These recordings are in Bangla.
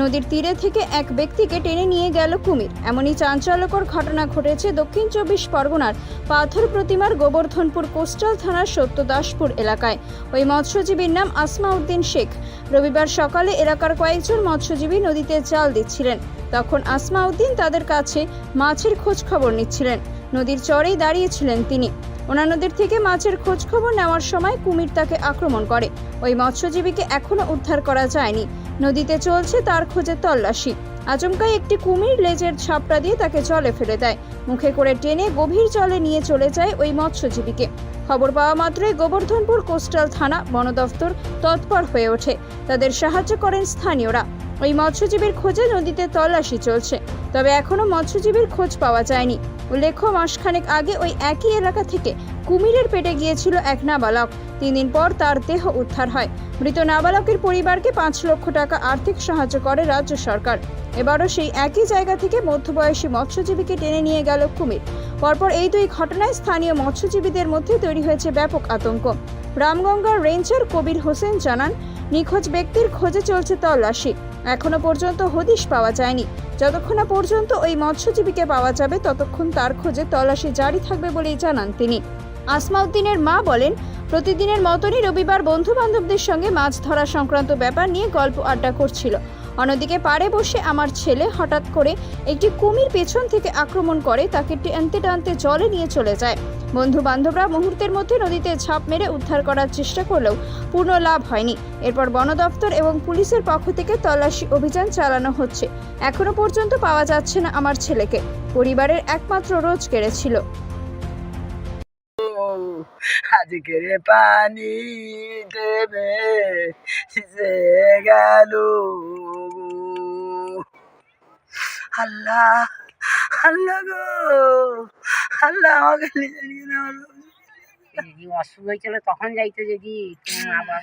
নদীর তীরে থেকে এক ব্যক্তিকে টেনে নিয়ে গেল কুমির। এমনই চাঞ্চল্যকর ঘটনা ঘটেছে দক্ষিণ চব্বিশ পরগনার পাথর প্রতিমার গোবর্ধনপুর কোস্টাল থানার সত্যদাসপুর এলাকায়। ওই মৎস্যজীবীর নাম আসমা উদ্দিন শেখ। রবিবার সকালে এলাকার কয়েকজন মৎস্যজীবী নদীতে জাল দিচ্ছিলেন। তখন আসমা উদ্দিন তাদের কাছে মাছের খোঁজ খবর নিচ্ছিলেন। নদীর চরেই দাঁড়িয়েছিলেন তিনি। অন্যান্যদের থেকে মাছের খোঁজখবর নেওয়ার সময় কুমির তাকে আক্রমণ করে। ওই মৎস্যজীবীকে এখনও উদ্ধার করা যায়নি। নদীতে চলছে তার খোঁজে তল্লাশি। আচমকাই একটি কুমির লেজের ছাপটা দিয়ে তাকে জলে ফেলে দেয়। মুখে করে টেনে গভীর জলে নিয়ে চলে যায় ওই মৎস্যজীবীকে। খবর পাওয়া মাত্রই গোবর্ধনপুর কোস্টাল থানা বন দফতর তৎপর হয়ে ওঠে। তাদের সাহায্য করেন স্থানীয়রা। ওই মৎস্যজীবীর খোঁজে নদীতে তল্লাশি চলছে। তবে এখনও মৎস্যজীবীর খোঁজ পাওয়া যায়নি। উল্লেখ্য, মাসখানেক আগে ওই একই এলাকা থেকে কুমিরের পেটে গিয়েছিল এক নাবালক। তিন দিন পর তার দেহ উদ্ধার হয়। মৃত নাবালকের পরিবারকে পাঁচ লক্ষ টাকা আর্থিক সাহায্য করে রাজ্য সরকার। এবারও সেই একই জায়গা থেকে মধ্যবয়সী মৎস্যজীবীকে টেনে নিয়ে গেল কুমির। পরপর এই দুই ঘটনায় স্থানীয় মৎস্যজীবীদের মধ্যে তৈরি হয়েছে ব্যাপক আতঙ্ক। রামগঙ্গার রেঞ্জার কবির হোসেন জানান, নিখোঁজ ব্যক্তির খোঁজে চলছে তল্লাশি। এখনও পর্যন্ত হদিশ পাওয়া যায়নি। যতক্ষণ না পর্যন্ত ওই মৎস্যজীবীকে পাওয়া যাবে, ততক্ষণ তার খোঁজে তল্লাশি জারি থাকবে বলেই জানান তিনি। আসমাউদ্দিনের মা বলেন, প্রতিদিনের মতনই রবিবার বন্ধু বান্ধবদের সঙ্গে মাছ ধরা সংক্রান্ত ব্যাপার নিয়ে গল্প আড্ডা করছিল। অন্যদিকে পাড়ে বসে আমার ছেলে হঠাৎ করে একটি কুমির পেছন থেকে আক্রমণ করে, তাকে টানতে টানতে জলে নিয়ে চলে যায়। বন্ধু বান্ধবরা মুহূর্তের মধ্যে নদীতে ঝাঁপ মেরে উদ্ধার করার চেষ্টা করলেও পূর্ণ লাভ হয়নি। এরপর বন দপ্তর এবং পুলিশের পক্ষ থেকে তল্লাশি অভিযান চালানো হচ্ছে। এখনও পর্যন্ত পাওয়া যাচ্ছে না আমার ছেলেকে। পরিবারের একমাত্র রোজ ছিল আজকের পানি দেবে সে গেল আল্লাহ আল্লাহ গো আল্লাহ আমাকে নিয়ে নিয়ে নাও গো। যদি অসুখ হয়েছিল তখন যাইতো যদি আবার।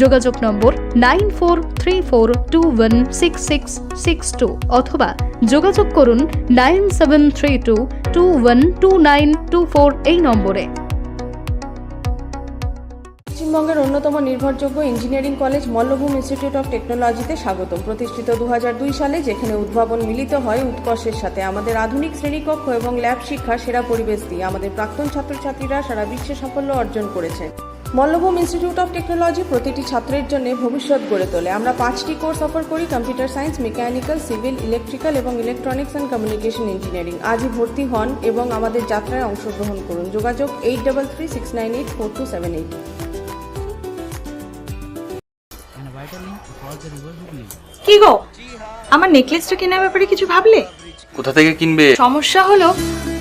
যোগাযোগ number nine four three four two one six six six two অথবা যোগাযোগ করুন nine seven three two two one two nine two four এই নম্বরে। পশ্চিমবঙ্গের অন্যতম নির্ভরযোগ্য engineering college Mallabhum institute of টেকনোলজিতে স্বাগতম। প্রতিষ্ঠিত দু হাজার দুই সালে যেখানে উদ্ভাবন মিলিত হয় উৎকর্ষের সাথে। আমাদের আধুনিক শ্রেণীকক্ষ এবং ল্যাব শিক্ষা সেরা পরিবেশ দিয়ে আমাদের প্রাক্তন ছাত্রছাত্রীরা সারা বিশ্বে সাফল্য অর্জন করেছে। মল্লভূম ইনস্টিটিউট অফ টেকনোলজি প্রতিটি ছাত্রের জন্য ভবিষ্যৎ গড়ে তোলে। আমরা পাঁচটি কোর্স অফার করি computer science mechanical civil electrical এবং ইলেকট্রনিক্স অ্যান্ড কমিউনিকেশন ইঞ্জিনিয়ারিং আজই ভর্তি হন এবং আমাদের যাত্রায় অংশগ্রহণ করুন। যোগাযোগ eight double three six nine eight four two seven eight কি গো? আমার নেকলেসটা কেনার ব্যাপারে কিছু ভাবলে? কোথা থেকে কিনবে? সমস্যা হলো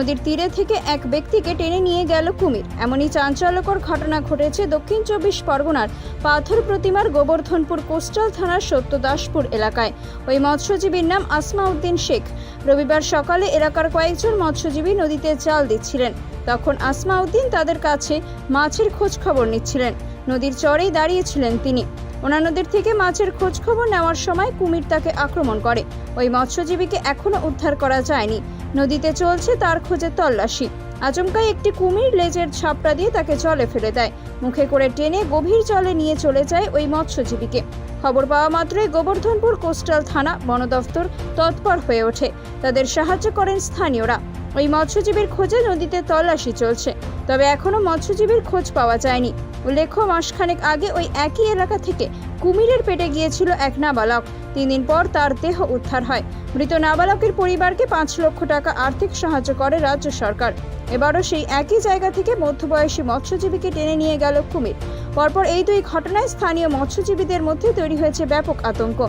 নদীর তীরে থেকে এক ব্যক্তিকে টেনে নিয়ে গেল কুমির। এমনই চাঞ্চল্যকর ঘটনা ঘটেছে দক্ষিণ চব্বিশ পরগনার পাথর প্রতিমার গোবর্ধনপুর কোস্টাল থানার সত্যদাসপুর এলাকায়। ওই মৎস্যজীবীর নাম আসমাউদ্দিন শেখ। রবিবার সকালে এলাকার কয়েকজন মৎস্যজীবী নদীতে জাল দিচ্ছিলেন। তখন আসমাউদ্দিন তাদের কাছে মাছের খোঁজ খবর নিচ্ছিলেন। নদীর চরেই দাঁড়িয়েছিলেন তিনি। অন্যান্যদের থেকে মাছের খোঁজ খবর নেওয়ার সময় কুমির তাকে আক্রমণ করে। ওই মৎস্যজীবীকে এখনও উদ্ধার করা যায়নি। নদীতে চলছে তার খোঁজে তল্লাশি। আচমকাই একটি কুমির লেজের ছাপড়া দিয়ে তাকে জলে ফেলে দেয়। মুখে করে টেনে গভীর জলে নিয়ে চলে যায় ওই মৎস্যজীবীকে। খবর পাওয়া মাত্রই গোবর্ধনপুর কোস্টাল থানা বন দফতর তৎপর হয়ে ওঠে। তাদের সাহায্য করেন স্থানীয়রা। ওই মৎস্যজীবীর খোঁজে নদীতে তল্লাশি চলছে, তবে এখনও মৎস্যজীবীর খোঁজ পাওয়া যায়নি। উল্লেখ্য, মাসখানেক আগে ওই একই এলাকা থেকে কুমিরের পেটে গিয়েছিল এক নাবালক। তিন দিন পর তার দেহ উদ্ধার হয়। মৃত নাবালকের পরিবারকে পাঁচ লক্ষ টাকা আর্থিক সাহায্য করে রাজ্য সরকার। এবারও সেই একই জায়গা থেকে মধ্যবয়সী মৎস্যজীবীকে টেনে নিয়ে গেল কুমির। পরপর এই দুই ঘটনায় স্থানীয় মৎস্যজীবীদের মধ্যে তৈরি হয়েছে ব্যাপক আতঙ্ক।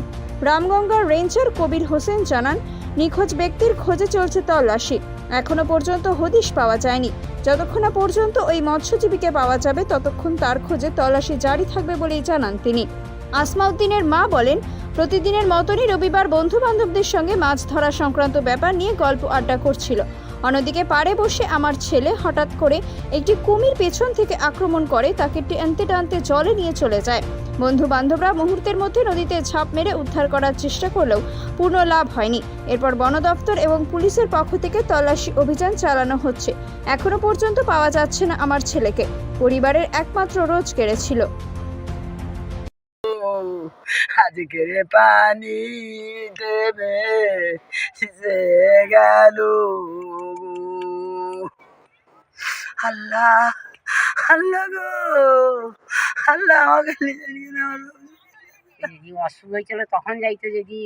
রামগঙ্গার রেঞ্জার কবির হোসেন জানান, নিখোঁজ ব্যক্তির খোঁজে চলছে তল্লাশি। এখনও পর্যন্ত হদিশ পাওয়া যায়নি। যতক্ষণ না পর্যন্ত ওই মৎস্যজীবীকে পাওয়া যাবে, ততক্ষণ তার খোঁজে তল্লাশি জারি থাকবে বলেই জানান তিনি। আসমাউদ্দিনের মা বলেন প্রতিদিনের মতনই রবিবার বন্ধু বান্ধবদের সঙ্গে মাছ ধরা সংক্রান্ত ব্যাপার নিয়ে গল্প আড্ডা করছিল। অন্যদিকে পাড়ে বসে আমার ছেলে হঠাৎ করে একটি কুমির পেছন থেকে আক্রমণ করে, তাকে টানতে টানতে জলে নিয়ে চলে যায়। বন্ধু বান্ধবরা মুহূর্তের মধ্যে নদীতে ঝাঁপ মেরে উদ্ধার করার চেষ্টা করলেও পূর্ণ লাভ হয়নি। এরপর বন দপ্তর এবং পুলিশের পক্ষ থেকে তল্লাশি অভিযান চালানো হচ্ছে। এখনও পর্যন্ত পাওয়া যাচ্ছে না আমার ছেলেকে। পরিবারের একমাত্র রোজ কেড়েছিল। আজকের পানি দেবে সে গেল আল্লাহ আল্লাহ গো আল্লাহ আমাকে অসুখ হয়েছিল তখন যাইতো যদি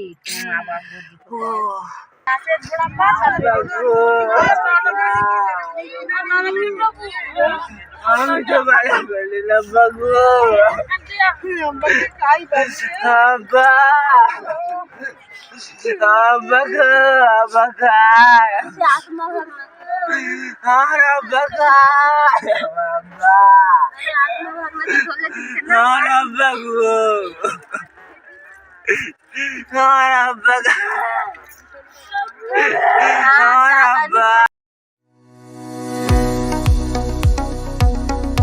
ও। করতে। আমি তো বাড়ি বলিলাম বাবু আব্বা আব্বা গো আব্বা খায় আর আব্বা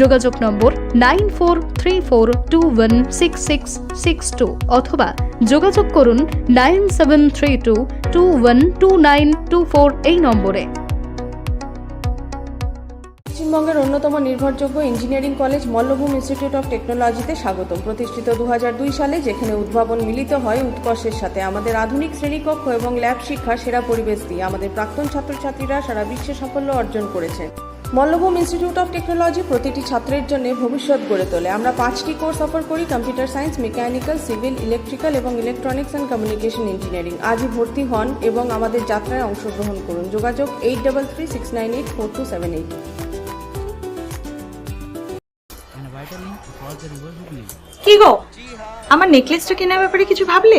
যোগাযোগ number nine four three four two one six six six two অথবা যোগাযোগ করুন nine seven three two two one two nine two four এই নম্বরে। পশ্চিমবঙ্গের অন্যতম নির্ভরযোগ্য engineering college Mallabhum institute of টেকনোলজিতে স্বাগতম। প্রতিষ্ঠিত দু হাজার দুই সালে যেখানে উদ্ভাবন মিলিত হয় উৎকর্ষের সাথে। আমাদের আধুনিক শ্রেণীকক্ষ এবং ল্যাব শিক্ষা, সেরা পরিবেশ দিয়ে আমাদের প্রাক্তন ছাত্রছাত্রীরা সারা বিশ্বে সাফল্য অর্জন করেছেন মল্লভূম ইনস্টিটিউট অফ টেকনোলজি প্রতিটি ছাত্রের জন্য ভবিষ্যৎ গড়ে তোলে। আমরা পাঁচটি কোর্স অফার করি computer science mechanical civil electrical এবং ইলেকট্রনিক্স অ্যান্ড কমিউনিকেশন ইঞ্জিনিয়ারিং আজই ভর্তি হন এবং আমাদের যাত্রায় অংশগ্রহণ করুন। যোগাযোগ eight double three six nine eight four two seven eight কি গো? আমার নেকলেসটা কেনার ব্যাপারে কিছু ভাবলে?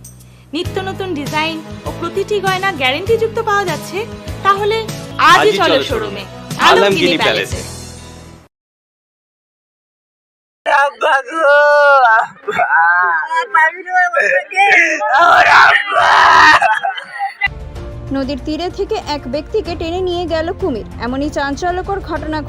নিত্য নতুন ডিজাইন ও প্রতিটি গয়না গ্যারেন্টিযুক্ত পাওয়া যাচ্ছে তাহলে আজই চলো শোরুমে আলমগিরি প্যালেসে। নদীর তীরে থেকে এক ব্যক্তিকে টেনে নিয়ে গেল কুমির। এমনই চাঞ্চল্যকর ঘটনা